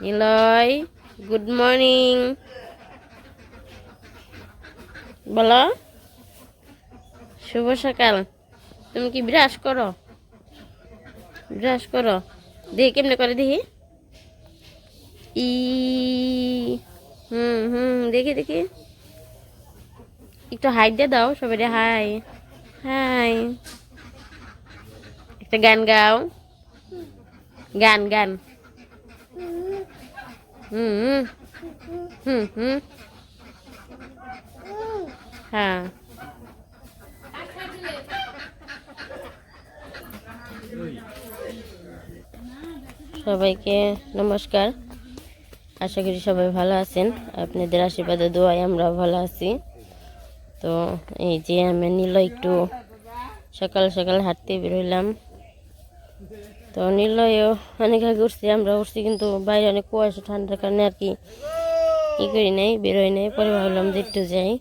Niloy good morning বলো, শুভ সকাল। তুমি কি ব্রাশ করো? ব্রাশ করো। দেখি কেমনে করে দেখি। ই, হুম হুম, দেখি দেখি। একটু হাই দিয়ে দাও সবাই হাই হাই। একটা গান গাও। গান গান। হুম হুম হুম হ্যাঁ সবাইকে নমস্কার। আশা করি সবাই ভালো আছেন। আপনাদের আশীর্বাদে, দোয়ায় আমরা ভালো আছি। তো এই যে আমি নিল একটু সকাল সকাল হাঁটতে বেরোলাম তো নিলয়ও অনেক আগে উঠছি, আমরা উঠছি কিন্তু বাইরে অনেক কুয়াশা, ঠান্ডার কারণে আর কি ই করি নাই, বেরোই নাই। পরে ভাবলাম যে একটু যাই।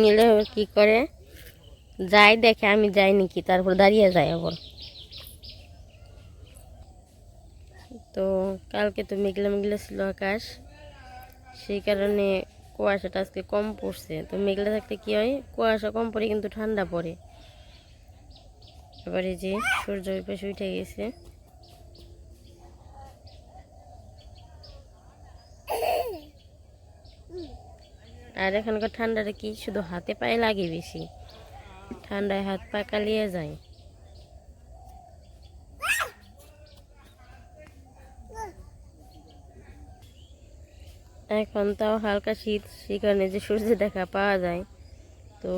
নিলে কি করে? যাই দেখে, আমি যাই নাকি, তারপর দাঁড়িয়ে যাই আবার। তো কালকে তো মেঘলা মেঘলা ছিল আকাশ। সেই কারণে কুয়াশাটা আজকে কম পড়ছে। তো মেঘলা থাকলে কি হয়, কুয়াশা কম পড়ে কিন্তু ঠান্ডা পড়ে। এবারে যে সূর্য ওই পাশে উঠে গেছে। আর এখানকার ঠান্ডাটা কি শুধু হাতে পায়ে লাগে বেশি? ঠান্ডায় হাত পা কালিয়ে যায়। এখন তাও হালকা শীত সেই কারণে যে সূর্য দেখা পাওয়া যায়। তো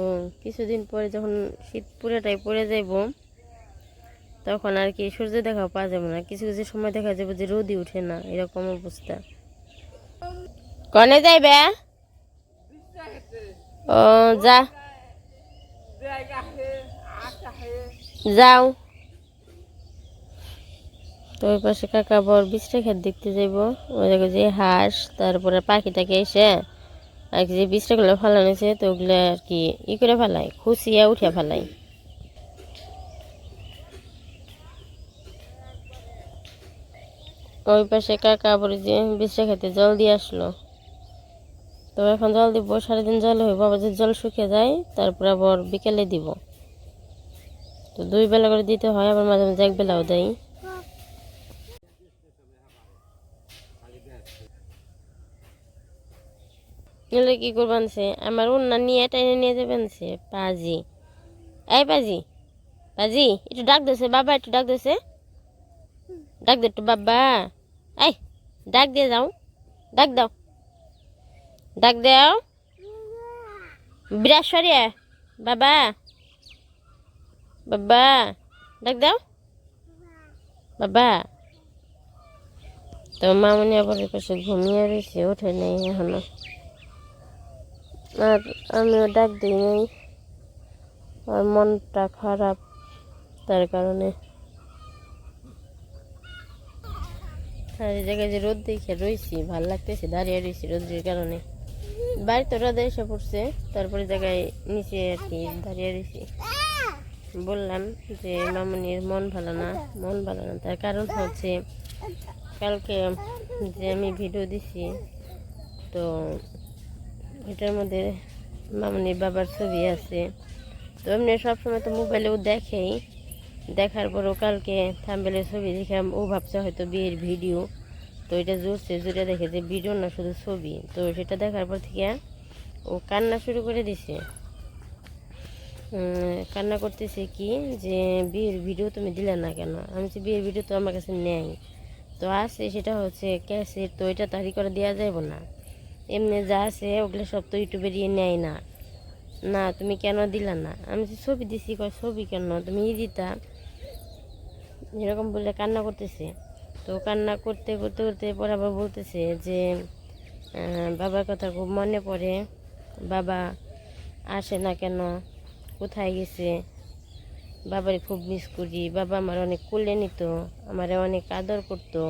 কিছুদিন পরে যখন শীত পুরোটাই পড়ে যাইব তখন আর কি সূর্য দেখা পাওয়া যাবে না। কিছু কিছু সময় দেখা যাবে যে রোদই উঠে না এরকম অবস্থা। কনে যাইবে? ও যা। যাও। তো ওই পাশে কাকা বর বিশ্রে খেত দেখতে যাইব। ওই দেখো যে হাঁস, তারপরে পাখিটাকে এসে আর কি যে বিশ্রাগুলো ফেলানো তো ওগুলো আর কি ই করে ফেলাই খুশিয়া উঠে ফেলাই ওই পাশে কাকা আবার যে বিশ্রা খেতে জল দিয়ে আসলো। তো এখন জল দিব, সারাদিন জল হইব, আবার যদি জল শুকিয়ে যায়, তারপরে আবার বিকেলে দিব। তো দুই বেলা করে দিতে হয়, আবার মাঝে মাঝে এক বেলাও দেয়। এলে কি করবেন সে আমার অন্য নিয়ে টেনে নিয়ে যাবেন সে পাজি। এই পাজি পাজি, একটু ডাক দিছে, বাবা একটু ডাক দিছে। ডাক দে একটু, বাবা। এই, ডাক দিয়ে যাও। ডাক দাও। ডাক দাও। বিরাট সরিয়ে বাবা। বাবা, ডাক দাও। বাবা। তো মামনি আবার পাশে ঘুমিয়ে রয়েছে ওঠে নেই এখনও। আর আমিও ডাক দিই নাই। আর মনটা খারাপ তার কারণে। আর এই জায়গায় যে রোদ দেখে রয়েছি ভালো লাগতেছে, দাঁড়িয়ে রয়েছি রোদের কারণে। বাড়ি তো রোদে এসে পড়ছে, তারপরে জায়গায় নিচে আর কি দাঁড়িয়ে রয়েছি বললাম যে মামনির মন ভালো না, মন ভালো না, তার কারণ হচ্ছে কালকে যে আমি ভিডিও দিছি, তো এটার মধ্যে মামনির বাবার ছবি আছে। তো এমনি সবসময় তো মোবাইলেও দেখেই, দেখার পরও কালকে থাম্বেলের ছবি দেখে ও ভাবছে হয়তো বিয়ের ভিডিও। তো এটা জুড়ছে জুড়ে দেখে যে ভিডিও না, শুধু ছবি। তো সেটা দেখার পর থেকে ও কান্না শুরু করে দিছে। কান্না করতেছে কি যে বিয়ের ভিডিও তুমি দিলে না কেন? আমি বলছি, বিয়ের ভিডিও তো আমার কাছে নেই। তো আছে, সেটা হচ্ছে ক্যাসেট, তো এটা তারি করে দেওয়া যাবে না। এমনি যা আছে ওগুলো সব তো ইউটিউবে দিয়ে নেয় না। না তুমি কেন দিলা না? আমি বলছি, ছবি দিছি কয় ছবি কেন? তুমি ই দিতা এরকম বলে কান্না করতেছে। তো কান্না করতে করতে করতে পরে আবার বলতেছে যে বাবার কথা খুব মনে পড়ে। বাবা আসে না কেন? কোথায় গেছে? বাবারে খুব মিস করি। বাবা আমার অনেক কোলে নিত আমারে অনেক আদর করতো।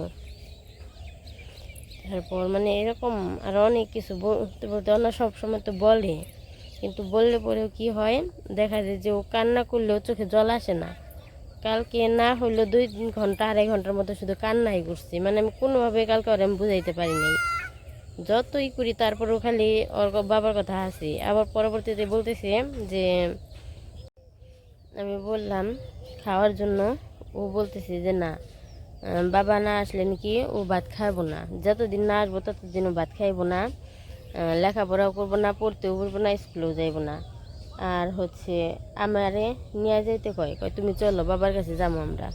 তারপর মানে এরকম আর অনেক কিছু বলতে বলতে অন্য সব সময় তো বলে, কিন্তু বললে পরেও কি হয়? দেখা যায় যে ও কান্না করলেও চোখে জল আসে না। কালকে না হইলেও দুই তিন ঘণ্টা, আড়াই ঘণ্টার মতো শুধু কান্নাই করছি। মানে আমি কোনোভাবে কালকে ওর আমি বুঝাইতে পারি নাই। যতই করি তারপরেও খালি ওর বাবার কথা আসি আবার পরবর্তীতে বলতেছে যে, আমি বললাম খাওয়ার জন্য। ও বলতেছে যে না। বাবা না আসলে নাকি ও ভাত খাব না। যতদিন না আসব ততদিন ও ভাত খাইবো না। লেখাপড়াও করব না, পড়তেও পারব না, স্কুলেও যাইবো না। আর হচ্ছে আমারে নিয়ে যাইতে কয় কয়, তুমি চলো, বাবার কাছে যাব আমরা।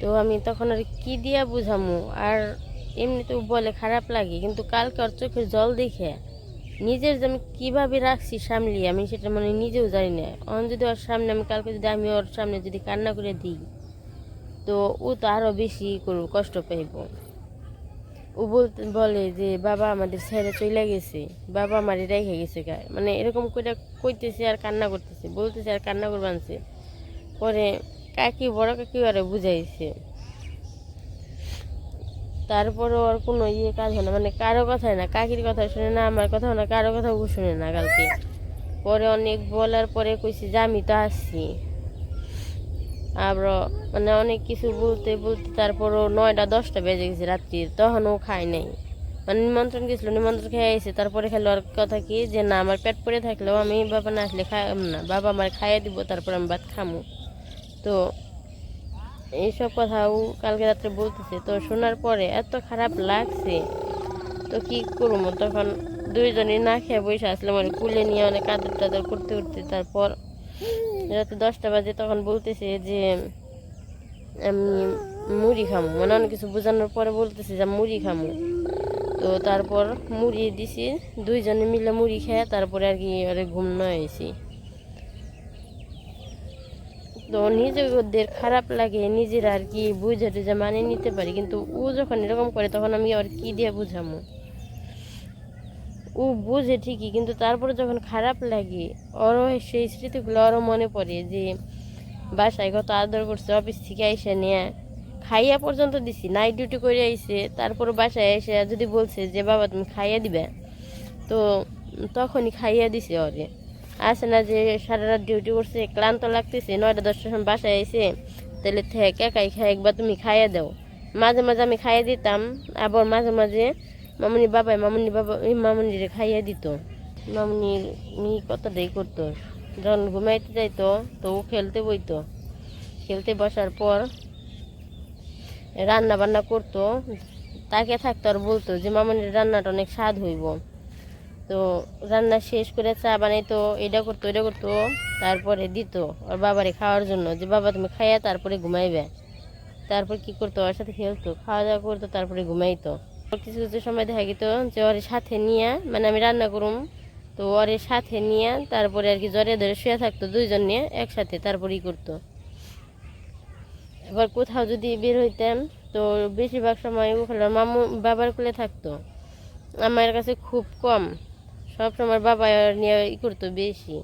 তো আমি তখন আর কি দিয়া বুঝামু? আর এমনিতেও বলে খারাপ লাগে, কিন্তু কালকে ওর চোখের জল দেখে নিজের যে আমি কীভাবে রাখছি সামলিয়ে, আমি সেটা মানে নিজেও জানি না। অন যদি ওর সামনে আমি, কালকে যদি আমি ওর সামনে যদি কান্না করে দিই তো ও তো আরও বেশি করব কষ্ট পাইব। ও বলতে বলে যে, বাবা আমাদের ছেড়ে চলে গেছে। বাবা আমারে রেখে গেছে গা। মানে এরকম করে কইতেছে আর কান্না করতেছে। বলতেছে আর কান্না করবানছে পরে কাকি, বড় কাকি আরে বুঝাইছে। তারপরও আর কোনো ইয়ে কাজ হয় না। মানে কারও কথাই না। কাকির কথা শুনে না, আমার কথা না, কারও কথা ও শুনে না কালকে। পরে অনেক বলার পরে কইছি, যে আমি তো আসছি। আবার মানে অনেক কিছু বলতে বলতে তারপরও নয়টা, দশটা বেজে গেছে রাত্রির তখনও খায় নাই। মানে নিমন্ত্রণ গেছিল, নিমন্ত্রণ খেয়ে আইসে তারপরে খেলো আর কথা কি যে না, আমার পেট পড়ে থাকলেও আমি বাবা না আসলে খাই না, বাবা আমার খাইয়ে দিব, তারপর আমি ভাত খামো। তো এইসব কথাও কালকে রাত্রে বলতেছে, তো শোনার পরে এত খারাপ লাগছে। তো কি করব? তখন দুইজনই না খেয়ে বসে আসলাম মানে কুলে নিয়ে অনেক আদর টাদর করতে করতে তারপর রাতে দশটা বাজে তখন বলতেছে যে, আমি মুড়ি খামো। মানে অনেক কিছু বোঝানোর পরে বলতেছে যে মুড়ি খামো। তো তারপর মুড়ি দিছি, দুইজনে মিলে মুড়ি খেয়ে তারপরে আর কি আরে ঘুম নয়েছি তো নিজেদের খারাপ লাগে, নিজেরা আর কি বুঝে টুঝে মানে নিতে পারি, কিন্তু ও যখন এরকম করে তখন আমি আর কি দিয়ে বুঝামো? ও বুঝে ঠিকই, কিন্তু তারপরে যখন খারাপ লাগে, ওরও সেই স্মৃতিগুলো ওরও মনে পড়ে যে, বাসায় কত আদর করছে, অফিস থেকে আইসে নিয়ে খাইয়া পর্যন্ত দিছি নাইট ডিউটি করে আইসে তারপর বাসায় এসে যদি বলছে যে, বাবা, তুমি খাইয়া দিবে? তো তখনই খাইয়া দিছে ওরে। আসে না যে সারা রাত ডিউটি করছে, ক্লান্ত লাগতেছে, নয়টা দশটার সময় বাসায় আইসে তাহলে থেকে একাই খাই, একবার তুমি খাইয়া দাও। মাঝে মাঝে আমি খাইয়া দিতাম, আবার মাঝে মাঝে মামুনি বাবাই মামুনি বাবা ওই মামুনিরে খাইয়া দিত। মামুনির মি কতটাই করতো। যখন ঘুমাইতে যাইতো, তো ও খেলতে বইতো। খেলতে বসার পর রান্না বান্না করতো। তাকে থাকতো আর বলতো যে, মামুনির রান্নাটা অনেক স্বাদ হইব। তো রান্না শেষ করে চা বানাইতো, এটা করতো এটা করতো, তারপরে দিত ওর বাবারে খাওয়ার জন্য। যে, বাবা, তুমি খাইয়া তারপরে ঘুমাইবে। তারপর কি করতো, ওর সাথে খেলতো খাওয়া দাওয়া করতো, তারপরে ঘুমাইতো। কিছু কিছু সময় দেখা গেত যে ওর সাথে নিয়ে মানে আমি রান্না করুম, তো ওর সাথে নিয়ে তারপরে আর কি জ্বরে ধরে শুয়ে থাকতো দুইজন নিয়ে একসাথে তারপরেই করতো। এবার কোথাও যদি বের হইতাম তো বেশিরভাগ সময় ওখানে মামু, বাবার কোলে থাকতো। আমার কাছে খুব কম, সব সময় বাবা নিয়ে ই করতো বেশি।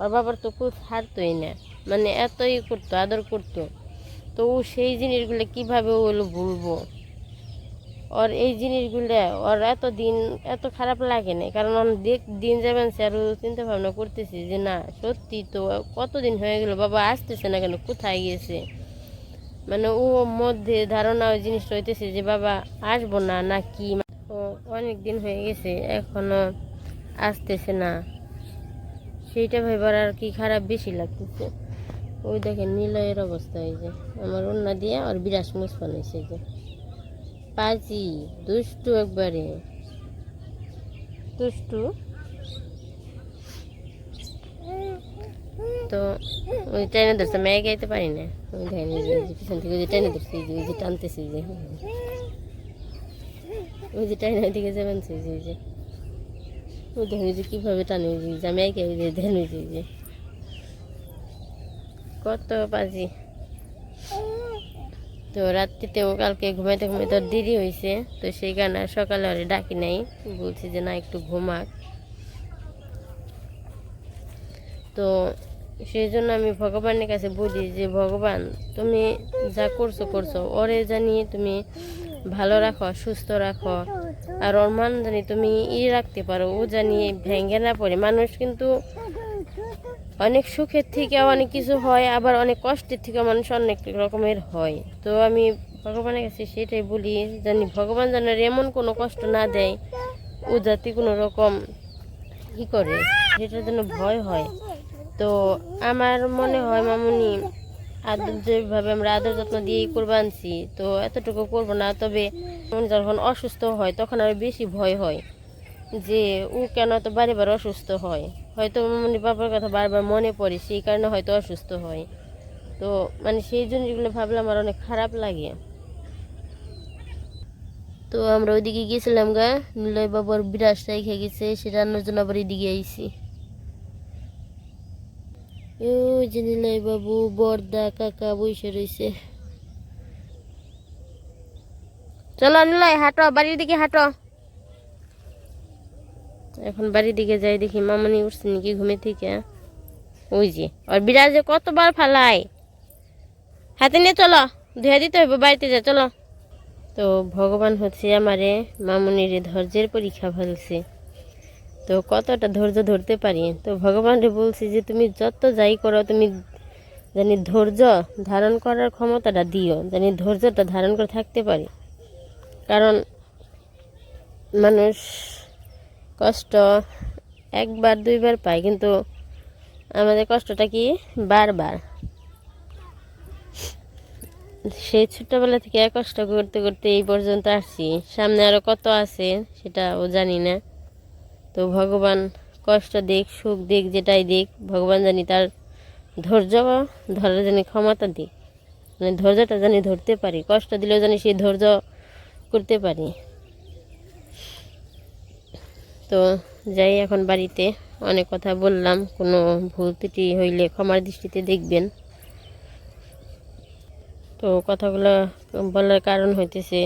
আর বাবার তো খুব ছাড়তোই না মানে এতই করতো, আদর করতো। তো সেই জিনিসগুলো কীভাবে ওগুলো ভুলবো? ওর এই জিনিসগুলো, ওর এত দিন এত খারাপ লাগে না কারণ দেখ, দিন যাবেন সে আরও চিন্তা ভাবনা করতেছি যে, না, সত্যি তো কতদিন হয়ে গেল, বাবা আসতেছে না কেন, কোথায় গিয়েছে মানে ও মধ্যে ধারণা ওই জিনিসটা হইতেছে যে, বাবা, আসব না না কি? অনেক দিন হয়ে গেছে, এখনও আসতেছে না। সেইটা ভাইবার আর কি খারাপ বেশি লাগতেছে। ওই দেখেন নিলয়ের অবস্থা যে, আমার অন্য দিয়ে আর বিরাস মুস বানাইছে যে। পাজি দুষ্টু একবারে। দুষ্টু? তো ওই ট্রেনে ধরছে মেয়ে গাইতে পারি না। ওই পিছন থেকে ওই যে ট্রেনে ধরছে এই যে ওই যে টানতেছে যে ওই যে ট্রেনের দিকে যাবেন সেই যে ওই যে। ওই দেখেন যে কীভাবে টানে ওই যে জামাইকে ওই যে দেখেন ওই যে। কত বাজি তো রাত্রিতেও কালকে ঘুমাইতে ঘুমাইতে দেরি হয়েছে তো সেই কারণে সকালে আর ডাকি নাই। বলছি যে, না, একটু ঘুমাক। তো সেই জন্য আমি ভগবানের কাছে বলি যে, ভগবান, তুমি যা করছ করছ। ওরে জানি তুমি ভালো রাখো, সুস্থ রাখো। আর ওর মান জানি তুমি ই রাখতে পারো। ও জানি ভেঙে না পড়ে। মানুষ কিন্তু অনেক সুখের থেকে অনেক কিছু হয়, আবার অনেক কষ্টের থেকে মানুষ অনেক রকমের হয়। তো আমি ভগবানের কাছে সেটাই বলি, জানি ভগবান যেন এমন কোনো কষ্ট না দেয়, ও যাতে কোনো রকম ই করে সেটার জন্য ভয় হয়। তো আমার মনে হয় মামুনি আদর যেভাবে আমরা আদর যত্ন দিয়েই করব আনছি, তো এতটুকু করব না, তবে যখন অসুস্থ হয়, তখন আরও বেশি ভয় হয়। যে ও কেন তো বারে বার অসুস্থ হয়? হয়তো মামুনি বাবার কথা বারবার মনে পড়ে, সেই কারণে হয়তো অসুস্থ হয়। তো মানে সেই জিনিসগুলো ভাবলে আমার অনেক খারাপ লাগে। তো আমরা ওইদিকে গেছিলাম গা, নিলয় বাবার বিরাজ রেখে গেছে, সে রান্নার জন্য আবার এদিকে আইছি। ওই যে নিলয় বাবু, বর্দা, কাকা বসে রয়েছে চলো নিলয়, হাঁটো, বাড়ির দিকে হাঁটো। এখন বাড়ির দিকে যাই দেখি মামনি উঠছে নাকি ঘুমে থেকে। ওই যে, আর বিড়াল যে কতবার ফালায়। হাতে নিয়ে চলো, ধুয়ে দিতে হবে বাড়িতে যা, চলো। তো ভগবান হচ্ছে আমারে মামনির ধৈর্যের পরীক্ষা ফেলছে। তো কতটা ধৈর্য ধরতে পারি? তো ভগবানরে বলছি যে তুমি যত যাই করো, তুমি জানি ধৈর্য ধারণ করার ক্ষমতাটা দিও, জানি ধৈর্যটা ধারণ করে থাকতে পারি। কারণ মানুষ কষ্ট একবার, দুইবার পাই, কিন্তু আমাদের কষ্টটা কি? বারবার। সেই ছোট্টবেলা থেকে কষ্ট করতে করতে এই পর্যন্ত আসছি। সামনে আরও কত আছে সেটা ও জানি না। তো ভগবান কষ্ট দিক, সুখ দিক, যেটাই দিক, ভগবান জানি তার ধৈর্য ধরার জানি ক্ষমতা দিক। মানে ধৈর্যটা জানি ধরতে পারি, কষ্ট দিলেও জানি সেই ধৈর্য করতে পারি। তো যাই, এখন বাড়িতে অনেক কথা বললাম। কোনো ভুল ত্রুটি হইলে ক্ষমার দৃষ্টিতে দেখবেন। তো কথাগুলো বলার কারণ হইতেছে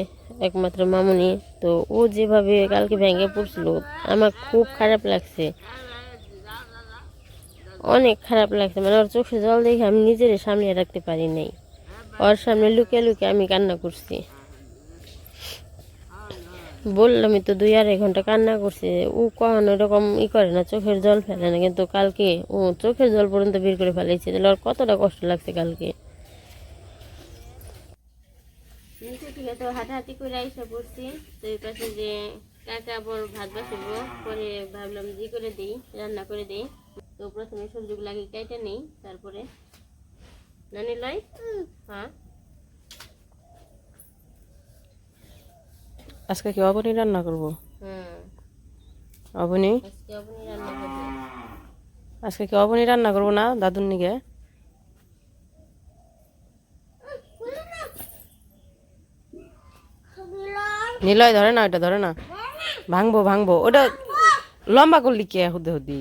একমাত্র মামুনি। তো ও যেভাবে কালকে ভেঙে পড়ছিল, আমার খুব খারাপ লাগছে। অনেক খারাপ লাগছে মানে ওর চোখে জল দেখে আমি নিজের সামনে রাখতে পারি নাই। ওর সামনে লুকিয়ে লুকিয়ে আমি কান্না করছি। বললামই তো দুই আড়াই ঘণ্টা কান্না করছে। ও কখনো এরকম ই করে না চোখের জল ফেলে না। কিন্তু কালকে ও চোখের জল পর্যন্ত বের করে ফেলেছে। তাহলে ওর কতটা কষ্ট লাগছে কালকে? থেকে তো হাঁটাহাঁটি করে আইসা পড়ছি। তো এই পাশে যে কাকা বড় ভাত বসাবো পরে ভাবলাম জি করে দিই রান্না করে দিই। তো প্রথমে সবজিগুলো আগে কেটে নেই তারপরে। নানি লয়? হ্যাঁ? আজকে কি অবনি রান্না করব? অবনি? আজকে কি অবনি রান্না করব না, দাদুর নিগে? নিলয় ধরে না ওটা ধরে না? ভাঙবো ভাঙবো। ওটা লম্বা করলি কে? হুদে, হুদি।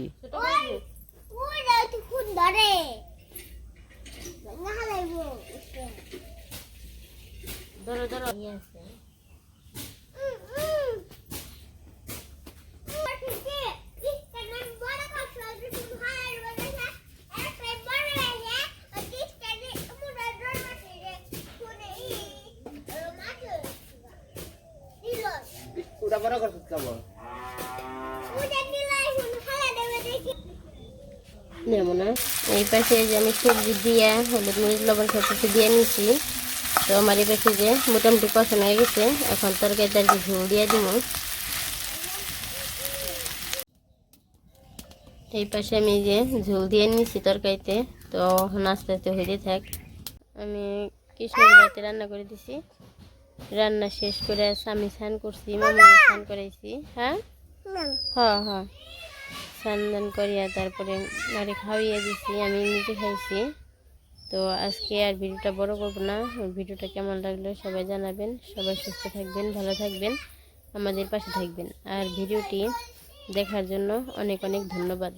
ধরো ধরো। এই পাশে যে আমি সবজি দিয়ে হলুদ মরিচ, লবণ সব কিছু দিয়ে তো আমার এই পাশে যে মোটামুটি কষানো হয়ে গেছে, এখন তরকারিটা আর কি ঝোল দিয়ে দিব। এই পাশে আমি যে ঝোল দিয়ে নিয়েছি তরকারিতে, তো এখন আস্তে আস্তে হয়ে থাক। আমি কৃষ্ণগুলাতে রান্না করে দিছি। রান্না শেষ করে আমি স্নান করছি মামি স্নান করাইছি হ্যাঁ? হ্যাঁ হ্যাঁ। স্নান দান করিয়া তারপরে মারে খাওয়াইয়া দিছি আমি নিজে খাইছি। তো আজকে আর ভিডিওটা বড় করব না ভিডিওটা কেমন লাগল সবাই জানাবেন সবাই সুস্থ থাকবেন ভালো থাকবেন আমাদের পাশে থাকবেন। আর ভিডিওটি দেখার জন্য অনেক অনেক ধন্যবাদ।